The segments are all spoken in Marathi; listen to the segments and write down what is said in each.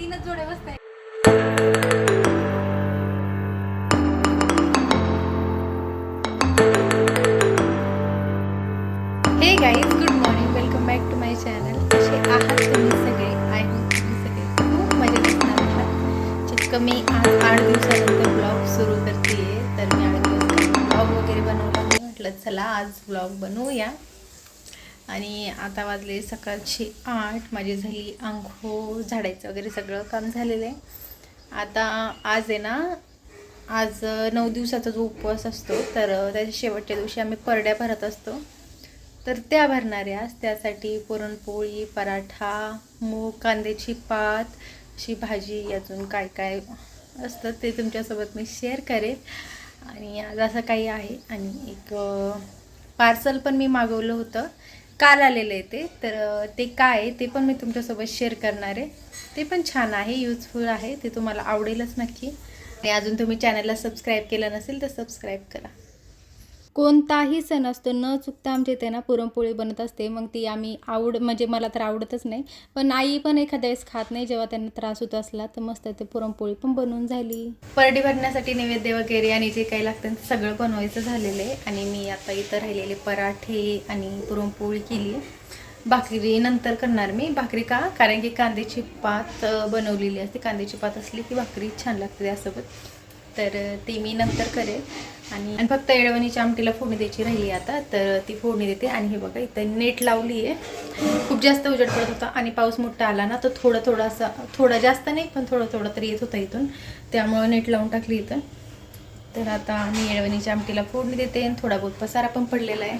तीनच जोड्या बसताय hey guys good morning welcome back to my channel कसे आहात तुम्ही सगळे. आय होप तुम्ही सगळे खूप मजेत असणार आहात. मी आज आठ दिवसानंतर ब्लॉग सुरू करते तर मी आठ दिवस ब्लॉग वगैरे बनवला म्हटलं चला आज ब्लॉग बनवूया. आणि आता वाजले सकाळची आठ. माझी झाली आंघोळ झाडायचं वगैरे सगळं काम झालेलं आहे. आता आज आहे ना आज नऊ दिवसाचा जो उपवास असतो तर त्याच्या शेवटच्या दिवशी आम्ही परड्या भरत असतो. तर त्या भरणाऱ्या त्यासाठी पुरणपोळी पराठा मूग कांद्याची पात अशी भाजी अजून काय काय असतं ते तुमच्यासोबत मी शेअर करेन. आणि आज असं काही आहे. आणि एक पार्सल पण मी मागवलं होतं. काल आलेलं आहे ते. तर ते काय आहे ते पण मी तुमच्यासोबत शेअर करणार आहे. ते पण छान आहे युजफुल आहे. ते तुम्हाला आवडेलच नक्की. आणि अजून तुम्ही चॅनलला सबस्क्राईब केलं नसेल तर सबस्क्राईब करा. कोणताही सण असतो न चुकता आमच्या इथे ना पुरणपोळी बनत असते. मग ती आम्ही आवड म्हणजे मला तर आवडतच नाही. पण आई पण एखाद्या वेळेस खात नाही जेव्हा त्यांना त्रास होत असला तर मस्त ते पुरणपोळी पण बनवून झाली. परडी भरण्यासाठी नैवेद्य वगैरे आणि जे काही लागतं ते सगळं बनवायचं झालेलं आहे. आणि मी आता इथं राहिलेले पराठे आणि पुरणपोळी केली भाकरी नंतर करणार मी. भाकरी का? कारण की कांद्याची पात बनवलेली असते. कांद्याची पात असली की भाकरी छान लागते त्यासोबत. तर ती मी नंतर करेल. आणि फक्त येळवणीच्या आमटीला फोडणी द्यायची राहिली आता तर ती फोडणी देते. आणि हे बघा इथं नेट लावली आहे खूप जास्त उजड पडत होता आणि पाऊस मोठा आला ना तर थोडं थोडं असं थोडं जास्त नाही पण थोडं थोडं तरी येत होतं इथून. त्यामुळं नेट लावून टाकली इथं. तर आता मी येळवणीच्या आमटीला फोडणी देते आणि थोडा बहुत पसारा पण पडलेला आहे.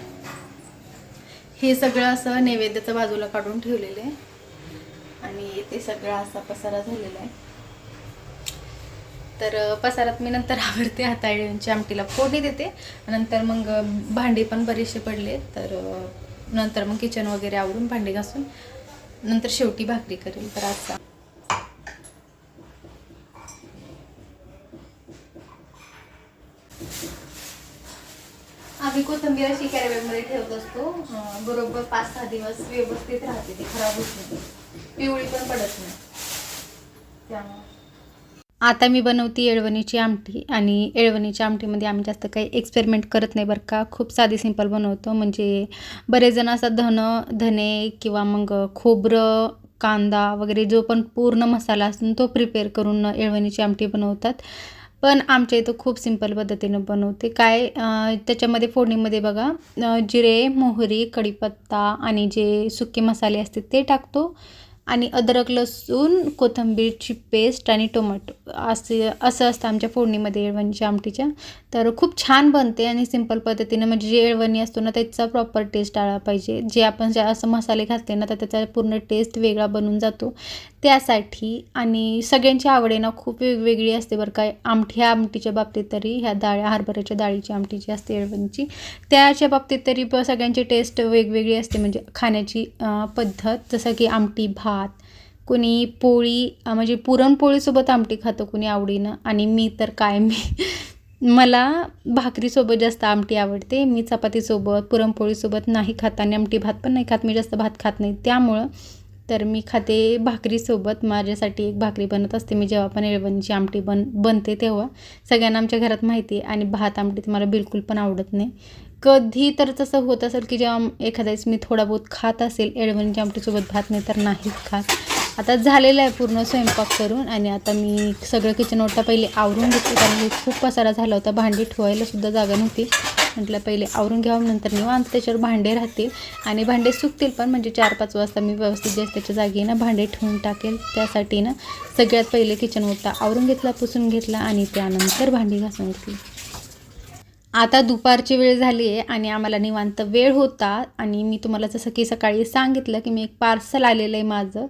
हे सगळं असं नैवेद्याचं बाजूला काढून ठेवलेलं आहे. आणि ते सगळं असा पसारा झालेला आहे. तर पसारात मी नंतर आवडते हाताळ्यांची आमटीला फोडणी देते. नंतर मग भांडे भांडी पण बरेचसे पडले तर नंतर मग किचन वगैरे आवरून भांडी घासून नंतर शेवटी भाकरी करेल. तर आजचा आम्ही कोथिंबीर अशी कॅरेबॅगमध्ये ठेवत असतो. बरोबर पाच सहा दिवस व्यवस्थित राहते ती खराब होत नाही. पिवळी पण पडत नाही. त्यामुळे आता मी बनवते येळवणीची आमटी आणि येळवणीच्या आमटीमध्ये आम्ही जास्त काही एक्सपेरिमेंट करत नाही बरं का. खूप साधी सिंपल बनवतो. म्हणजे बरेच जण असं धन धने किंवा मग खोबरं कांदा वगैरे जो पण पूर्ण मसाला असतो तो प्रिपेअर करून येळवणीची आमटी बनवतात. पण आमच्या इथं खूप सिंपल पद्धतीनं बनवते. काय त्याच्यामध्ये फोडणीमध्ये बघा जिरे मोहरी कढीपत्ता आणि जे सुके मसाले असतात ते टाकतो. आणि अद्रक लसूण कोथिंबीरची पेस्ट आणि टोमॅटो असे असं असतं आमच्या फोडणीमध्ये येळवणीच्या आमटीच्या. तर खूप छान बनते आणि सिंपल पद्धतीनं म्हणजे जे येळवणी असतो ना त्याचा प्रॉपर टेस्ट आला पाहिजे. जे आपण जे असं मसाले घातले ना तर त्याचा पूर्ण टेस्ट वेगळा बनून जातो. त्यासाठी आणि सगळ्यांची आवड खूप वेगवेगळी असते बरं काय आमठी ह्या आमटीच्या बाबतीत तरी ह्या डाळ हरभऱ्याच्या डाळीची आमटीची असते येळवणीची त्याच्या बाबतीत तरी ब सगळ्यांची टेस्ट वेगवेगळी असते. म्हणजे खाण्याची पद्धत जसं की आमटी भात कुणी पोळी म्हणजे पुरणपोळीसोबत आमटी खातं कुणी आवडीनं. आणि मी तर काय मी मला भाकरीसोबत जास्त आमटी आवडते. मी चपातीसोबत पुरणपोळीसोबत नाही खात आणि आमटी भात पण नाही खात. मी जास्त भात खात नाही. त्यामुळं तर मी खाते भाकरीसोबत माझ्यासाठी एक भाकरी बनत असते. मी जेव्हा पण येळवणीची आमटी बन बनते तेव्हा. सगळ्यांना आमच्या घरात माहिती आहे आणि भात आमटी तर मला बिलकुल पण आवडत नाही. कधी तर तसं होत असेल की जेव्हा एखाद्यास मी थोडा बहुत खात असेल येळवणीच्या आमटीसोबत भात नाही तर नाहीच खात. आता झालेलं आहे पूर्ण स्वयंपाक करून आणि आता मी सगळं किचन ओटा पहिले आवरून घेतली कारण खूप पसारा झाला होता. भांडी ठेवायला सुद्धा जागा नव्हती. म्हटलं पहिले आवरून घ्यावं नंतर निवांत त्याच्यावर भांडे राहतील. आणि भांडे सुकतील पण म्हणजे चार पाच वाजता मी व्यवस्थित जास्त त्याच्या जागी ना भांडे ठेवून टाकेल. त्यासाठी ना सगळ्यात पहिले किचन ओटा आवरून घेतला पुसून घेतला आणि त्यानंतर भांडी घासून घेतली. आता दुपारची वेळ झाली आहे आणि आम्हाला निवांत वेळ होता. आणि मी तुम्हाला जसं की सकाळी सांगितलं की मी एक पार्सल आलेलं आहे माझं.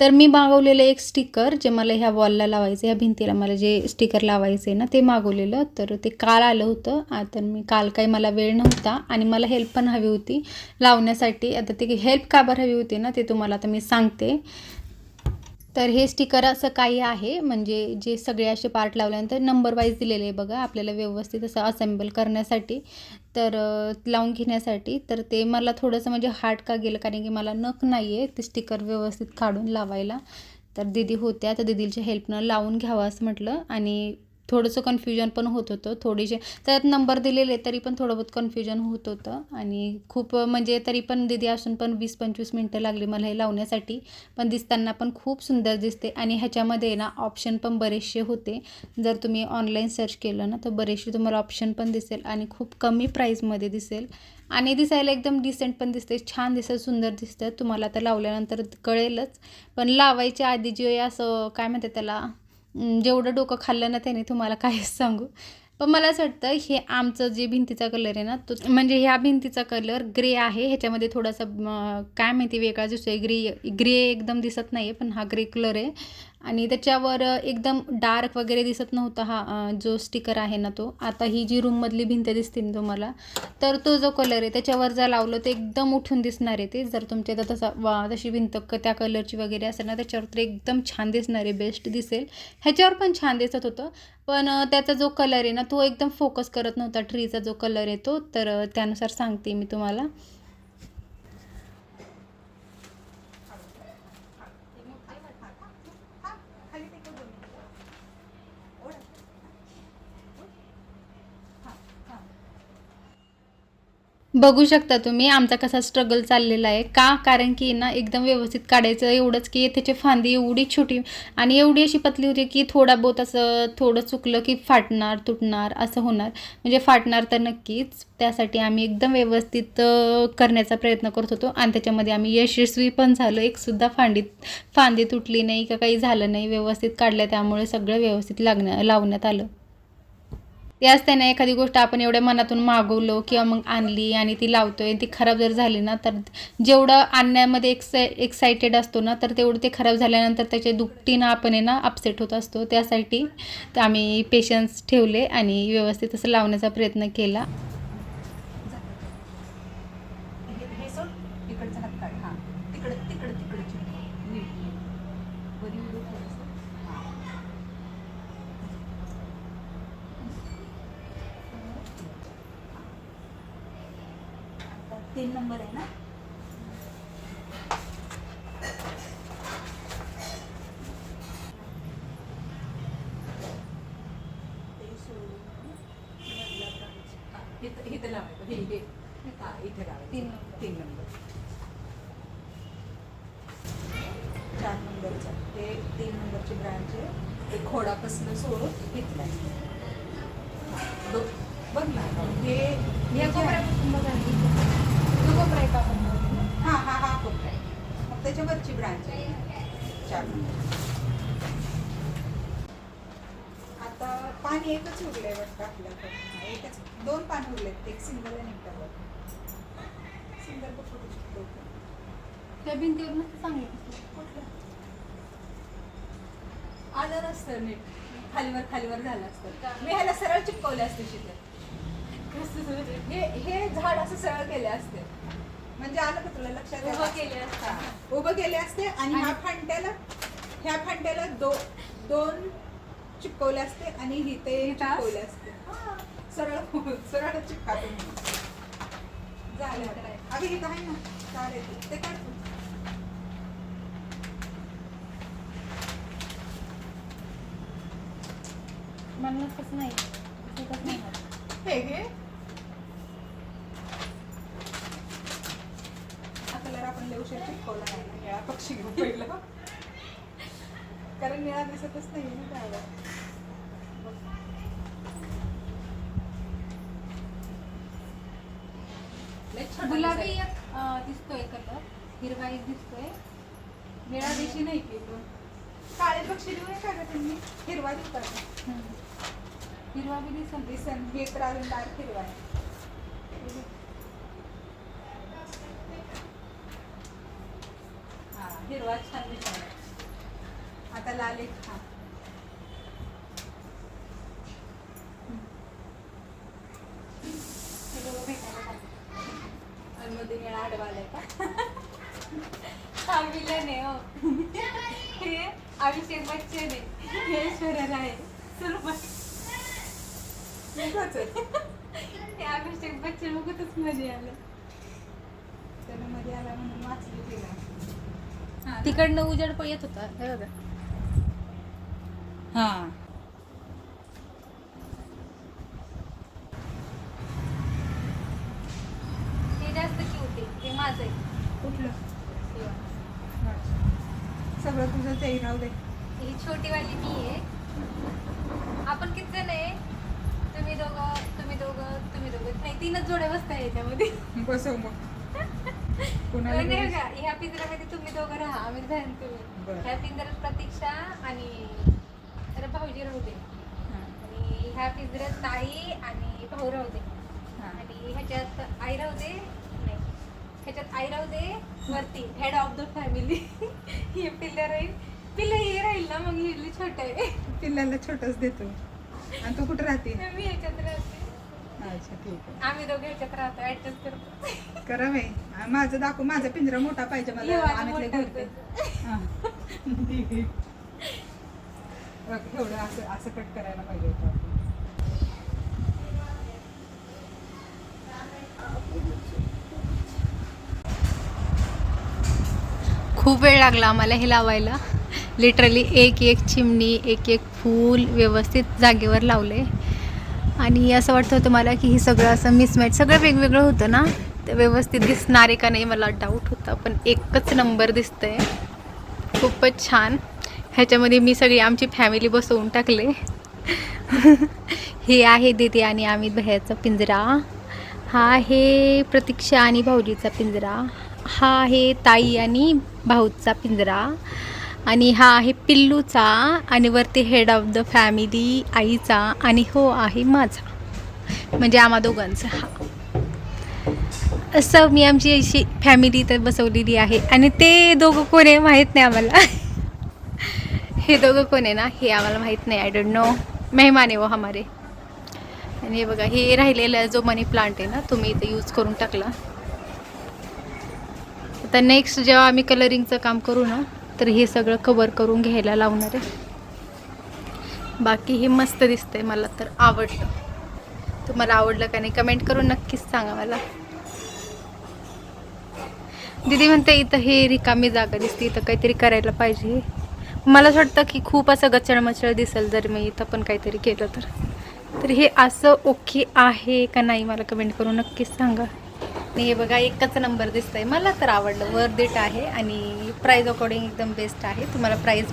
तर मी मागवलेलं एक स्टिकर जे मला ह्या वॉलला लावायचं ह्या भिंतीला मला जे स्टिकर लावायचं आहे ना ते मागवलेलं. तर ते काल आलं होतं. आता मी काल काही मला वेळ नव्हता आणि मला हेल्प पण हवी होती लावण्यासाठी. आता ती हेल्प का बरं हवी होती ना ते तुम्हाला आता मी सांगते. तर हे स्टिकर असं काही आहे. म्हणजे जे सगळे असे पार्ट लावल्यानंतर नंबर वाईज दिलेले आहे बघा. आपल्याला व्यवस्थित असं असेंबल करण्यासाठी. तर लावून घेण्यासाठी तर ते मला थोडंसं म्हणजे हार्ड का गेलं कारण की मला नख नाही आहे ते स्टिकर व्यवस्थित काढून लावायला. तर दिदी होत्या तर दिदीच्या हेल्पनं लावून घ्यावं असं म्हटलं. आणि थोडंसं कन्फ्युजन पण होत होतं. थोडेसे त्यात नंबर दिलेले तरी पण थोडं बहुत कन्फ्युजन होत होतं. आणि खूप म्हणजे तरी पण दिदी असून पण वीस पंचवीस मिनटं लागली मला हे लावण्यासाठी. पण दिसताना पण खूप सुंदर दिसते. आणि ह्याच्यामध्ये ना ऑप्शन पण बरेचसे होते. जर तुम्ही ऑनलाईन सर्च केलं ना तर बरेचसे तुम्हाला ऑप्शन पण दिसेल. आणि खूप कमी प्राईजमध्ये दिसेल. आणि दिसायला एकदम डिसेंट पण दिसते. छान दिसत सुंदर दिसतं. तुम्हाला तर लावल्यानंतर कळेलच. पण लावायच्या आधी जे असं काय म्हणते त्याला? जेवढं डोकं खाल्लं ना त्याने तुम्हाला काहीच सांगू. पण मला असं वाटतं हे आमचं जे भिंतीचा कलर आहे ना तो म्हणजे ह्या भिंतीचा कलर ग्रे आहे. ह्याच्यामध्ये थोडासा काय माहिती वेगळा दिसतोय. ग्रे ग्रे एकदम दिसत नाही आहे पण हा ग्रे कलर आहे. आणि त्याच्यावर एकदम डार्क वगैरे दिसत नव्हता हा जो स्टिकर आहे ना तो. आता ही जी रूममधली भिंत दिसते ना तुम्हाला तर तो जो कलर आहे त्याच्यावर जर लावलं तर एकदम उठून दिसणार आहे ते. जर तुमच्या तर तसा वा तशी भिंत क- त्या कलरची वगैरे असेल ना त्याच्यावर तर एकदम छान दिसणार आहे बेस्ट दिसेल. ह्याच्यावर पण छान दिसत होतं पण त्याचा जो कलर आहे ना तो एकदम फोकस करत नव्हता. ट्रीचा जो कलर आहे तो तर त्यानुसार सांगते मी तुम्हाला. बघू शकता तुम्ही आमचा कसा स्ट्रगल चाललेला आहे. का? कारण की ना एकदम व्यवस्थित काढायचं एवढंच की त्याची फांदी एवढी छोटी आणि एवढी अशी पतली होती की थोडा बहुत असं थोडं चुकलं की फाटणार तुटणार असं होणार. म्हणजे फाटणार तर नक्कीच. त्यासाठी आम्ही एकदम व्यवस्थित करण्याचा प्रयत्न करत होतो. आणि त्याच्यामध्ये आम्ही यशस्वी पण झालो. एकसुद्धा फांदी फांदी तुटली नाही का काही झालं नाही. व्यवस्थित काढलं त्यामुळे सगळं व्यवस्थित लागण्या लावण्यात आलं. ते असताना एखादी गोष्ट आपण एवढ्या मनातून मागवलो किंवा मग आणली आणि ती लावतोय ती खराब जर झाली ना तर जेवढं आणण्यामध्ये एक्साय एक्सायटेड असतो ना तर तेवढं ते खराब झाल्यानंतर त्याचे दुपटीनं आपण आहे ना अपसेट होत असतो. त्यासाठी आम्ही पेशन्स ठेवले आणि व्यवस्थित असं लावण्याचा प्रयत्न केला हे हे सोड इकडचा हात काढ हां तिकडं तिकडं तिकडची नीट नीट वरी उडू थोडंसं हां आता तीन नंबर आहे ना ते सोडून मधला काढायचा. हां, इथं इथं लावायचं हे इथे लावायचं तीन नंबर. तीन नंबर. चार नंबरचा. ते तीन नंबरची ब्रांच आहे. ते खोडापासून सोडून घेतलाय दो बघ ना हे हे जे आहे- हां हां हा कोपरा आहे मग त्याच्यावरची ब्रांच आहे. चार नंबर आता पान एकच उरलंय वाटतं आपल्याकडे. एकच. दोन पान उरलेत. एक सिंगल आणि एक डबल सिंगल बघ कुठे शिकतो त्या भिंतीवर नसतं कुठलं? आलं नसतं नीट. खालीवर खालीवर झालं असतं. मी ह्याला सरळ चिपकवले असते शिकले हे हे झाड असं सरळ केले असते. म्हणजे आलं का तुला लक्षात? उभं? केले असते. उभं केले असते आणि ह्या फांट्याला ह्या फांट्याला दो दोन चिपकवले असते आणि ही ते चिपकवले असते. सरळ सरळ चिपका तुम्ही झालं अगं हे काय ना? चालेल ते? मला तसं नाही. हे घे. हा कलर आपण ना निळा पक्षी घेऊन पहिला. कारण निळा दिसतच नाही ना त्यावर. गुलाबी. एक दिसतोय कलर हिरवा एक दिसतोय. निळा देशी नाही की तो. काळे पक्षी देऊ नये का त्यांनी हिरवा देऊ का हिरवा बी दिसत दिसन. हे तर अजून डार्क हिरवा आहे. हा हिरवा छान दिसायला आता लाल एक हा मध्ये निळा आडवा आलाय का? सांगितलं नाही हो. हे अभिषेक बच्चन आहे. हे ऐश्वर्या राय हे अभिषेक बच्चन बघतच मध्ये आलं. मध्ये आला म्हणून वाचली तिला. तिकडनं उजेड पण येत होता. हे बघा. हा. हे जास्त क्यूट आहे. हे माझं आहे. कुठलं? बघा. सगळं तुझं ते राहू दे. ही छोटी वाली मी आहे. आपण किती जण आहे? तुम्ही दोघं तुम्ही दोघं तुम्ही दोघं. नाही तीनच जोड्या बसताय याच्यामध्ये. बसव मग. कुणाला नाही? का ह्या पिंजऱ्यामध्ये तुम्ही दोघं राहा. आम्ही तुम्ही बरं. ह्या पिंजऱ्यात प्रतीक्षा आणि अरे भाऊजी राहू दे. हा, आणि ह्या पिंजऱ्यात ताई आणि भाऊ राहू दे. हा. आणि ह्याच्यात आई राहू दे. नाही. ह्याच्यात आई राहू दे. वरती हेड ऑफ द फॅमिली हे पिल्लं राहील. पिल्लं हे राहील ना मग ही छोट. आहे पिल्लाला छोटच देतो आणि तू कुठं राहते? मी ह्याच्यात राहते. अच्छा ठीक आहे. आम्ही दोघे ह्याच्यात राहतो ऍडजस्ट करतो. करा बाई. माझं दाखव माझा पिंजरा मोठा पाहिजे मला. आम्ही एवढं असं असं कट करायला पाहिजे होतं खूप वेळ लागला आम्हाला हे लावायला. लिटरली एक एक चिमणी एक एक फूल व्यवस्थित जागेवर लावले. आणि असं वाटतं होतं मला की हे सगळं असं मिसमॅच सगळं वेगवेगळं होतं ना? ते व्यवस्थित दिसणारे का नाही मला डाऊट होता पण एकच नंबर दिसतंय. खूपच छान. ह्याच्यामध्ये मी सगळी आमची फॅमिली बसवून टाकले. हे आहे दीदी आणि आम्ही भैयाचा पिंजरा. हा आहे प्रतीक्षा आणि भाऊजीचा पिंजरा. हा आहे ताई आणि भाऊचा पिंजरा. आणि हा आहे पिल्लूचा आणि वरती हेड ऑफ द फॅमिली आईचा आणि हो आहे माझा. म्हणजे आम्हा दोघांचा हा. असं मी आमची अशी फॅमिली तर बसवलेली आहे. आणि ते दोघं कोण आहे माहीत नाही आम्हाला. हे दोघं कोण आहे ना हे आम्हाला माहीत नाही. आय डोंट नो मेहमान आहे व हमारे. आणि हे बघा हे राहिलेला जो मनी प्लांट आहे ना तुम्ही इथे यूज करून टाकला. आता नेक्स्ट जेव्हा आम्ही कलरिंगचं काम करू ना तर हे सगळं कवर करून घ्यायला लावणार आहे. बाकी हे मस्त दिसतंय मला तर आवडलं. तुम्हाला आवडलं का नाही कमेंट करून नक्कीच सांगा मला. दीदी म्हणते इथं हे रिकामी जागा दिसते इथं काहीतरी करायला पाहिजे. मला असं वाटतं की खूप असं गचळमचळ दिसेल जर मी इथं पण काहीतरी केलं तर. तर हे असं ओके आहे का नाही मला कमेंट करून नक्कीच सांगा. आणि हे बघा एकच नंबर दिसतंय. मला तर आवडलं. वर इट आहे आणि प्राईज अकॉर्डिंग एकदम बेस्ट आहे. तुम्हाला प्राईज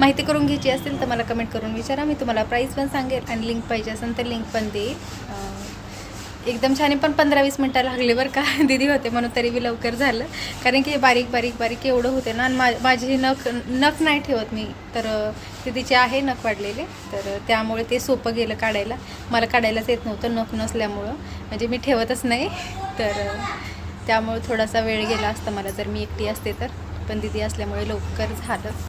माहिती करून घ्यायची असेल तर मला कमेंट करून विचारा. मी तुम्हाला प्राईज पण सांगेल आणि लिंक पाहिजे असेल तर लिंक पण देईल. एकदम छान आहे पण पंधरा वीस मिनटं लागले बरं का. दिदी होते म्हणून तरी बी लवकर झालं. कारण की बारीक बारीक बारीक एवढं होते ना आणि मा माझी नख नख नाही ठेवत मी. तर दिदीचे आहे नख वाढलेले. तर त्यामुळे ते सोपं गेलं काढायला. मला काढायलाच येत नव्हतं नख नसल्यामुळं. म्हणजे मी ठेवतच नाही. तर त्यामुळे थोडासा वेळ गेला असता मला. जर मी एकटी असते तर. पण दिदी असल्यामुळे लवकर झालं.